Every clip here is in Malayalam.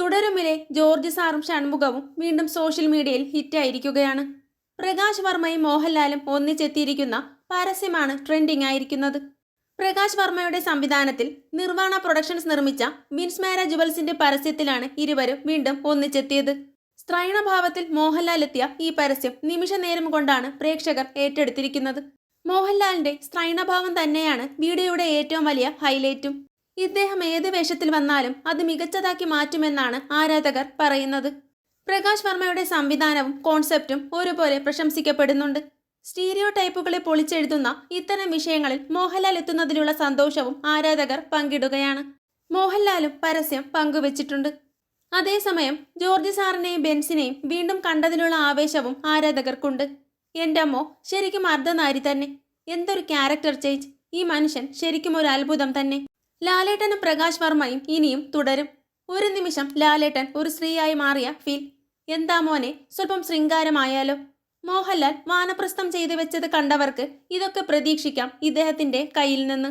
തുടരുമിലെ ജോർജ് സാറും ഷൺമുഖവും വീണ്ടും സോഷ്യൽ മീഡിയയിൽ ഹിറ്റായിരിക്കുകയാണ്. പ്രകാശ് വർമ്മയും മോഹൻലാലും ഒന്നിച്ചെത്തിയിരിക്കുന്ന പരസ്യമാണ് ട്രെൻഡിംഗ് ആയിരിക്കുന്നത്. പ്രകാശ് വർമ്മയുടെ സംവിധാനത്തിൽ നിർവാണ പ്രൊഡക്ഷൻസ് നിർമ്മിച്ച മിൻസ് മാര ജുവൽസിന്റെ പരസ്യത്തിലാണ് ഇരുവരും വീണ്ടും ഒന്നിച്ചെത്തിയത്. സ്ത്രൈണഭാവത്തിൽ മോഹൻലാൽ എത്തിയ ഈ പരസ്യം നിമിഷ നേരം കൊണ്ടാണ് പ്രേക്ഷകർ ഏറ്റെടുത്തിരിക്കുന്നത്. മോഹൻലാലിന്റെ സ്ത്രൈണഭാവം തന്നെയാണ് വീഡിയോയുടെ ഏറ്റവും വലിയ ഹൈലൈറ്റും. ഇദ്ദേഹം ഏത് വേഷത്തിൽ വന്നാലും അത് മികച്ചതാക്കി മാറ്റുമെന്നാണ് ആരാധകർ പറയുന്നത്. പ്രകാശ് വർമ്മയുടെ സംവിധാനവും കോൺസെപ്റ്റും ഒരുപോലെ പ്രശംസിക്കപ്പെടുന്നുണ്ട്. സ്റ്റീരിയോ ടൈപ്പുകളെ പൊളിച്ചെഴുതുന്ന ഇത്തരം വിഷയങ്ങളിൽ മോഹൻലാൽ എത്തുന്നതിലുള്ള സന്തോഷവും ആരാധകർ പങ്കിടുകയാണ്. മോഹൻലാലും പരസ്യം പങ്കുവച്ചിട്ടുണ്ട്. അതേസമയം ജോർജ് സാറിനെയും ബെൻസിനെയും വീണ്ടും കണ്ടതിലുള്ള ആവേശവും ആരാധകർക്കുണ്ട്. എന്റെ അമ്മോ ശരിക്കും അർദ്ധനാരി തന്നെ. എന്തൊരു ക്യാരക്ടർ ചേഞ്ച് ഈ മനുഷ്യൻ ശരിക്കും ഒരു അത്ഭുതം തന്നെ. ലാലേട്ടനും പ്രകാശ് വർമ്മയും ഇനിയും തുടരും. ഒരു നിമിഷം ലാലേട്ടൻ ഒരു സ്ത്രീയായി മാറിയ ഫീൽ. എന്താ മോനെ സ്വല്പം ശൃംഗാരമായാലോ? മോഹൻലാൽ വാനപ്രസ്ഥം ചെയ്തു വെച്ചത് കണ്ടവർക്ക് ഇതൊക്കെ പ്രതീക്ഷിക്കാം ഇദ്ദേഹത്തിന്റെ കയ്യിൽ നിന്ന്.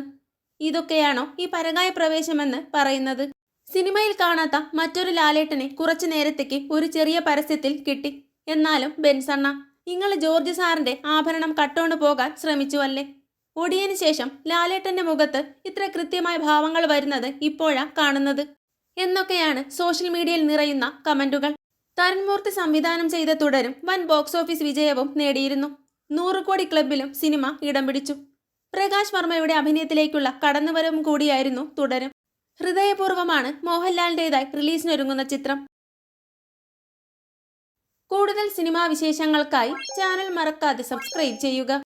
ഇതൊക്കെയാണോ ഈ പരകായ പ്രവേശമെന്ന് പറയുന്നത്? സിനിമയിൽ കാണാത്ത മറ്റൊരു ലാലേട്ടനെ കുറച്ചു നേരത്തേക്ക് ഒരു ചെറിയ പരസ്യത്തിൽ കിട്ടി. എന്നാലും ബെൻസണ്ണ നിങ്ങൾ ജോർജ് സാറിന്റെ ആഭരണം കട്ടോണ്ട് പോകാൻ ശ്രമിച്ചു അല്ലേ? ഒടിയന് ശേഷം ലാലേട്ടന്റെ മുഖത്ത് ഇത്ര കൃത്യമായ ഭാവങ്ങൾ വരുന്നത് ഇപ്പോഴാ കാണുന്നത് എന്നൊക്കെയാണ് സോഷ്യൽ മീഡിയയിൽ നിറയുന്ന കമന്റുകൾ. തരൺമൂർത്തി സംവിധാനം ചെയ്ത തുടരും വൻ ബോക്സ് ഓഫീസ് വിജയവും നേടിയിരുന്നു. നൂറുകോടി ക്ലബിലും സിനിമ ഇടം പിടിച്ചു. പ്രകാശ് വർമ്മയുടെ അഭിനയത്തിലേക്കുള്ള കടന്നുവരവും കൂടിയായിരുന്നു തുടരും. ഹൃദയപൂർവമാണ് മോഹൻലാലിന്റെതായി റിലീസിനൊരുങ്ങുന്ന ചിത്രം. കൂടുതൽ സിനിമാ വിശേഷങ്ങൾക്കായി ചാനൽ മറക്കാതെ സബ്സ്ക്രൈബ് ചെയ്യുക.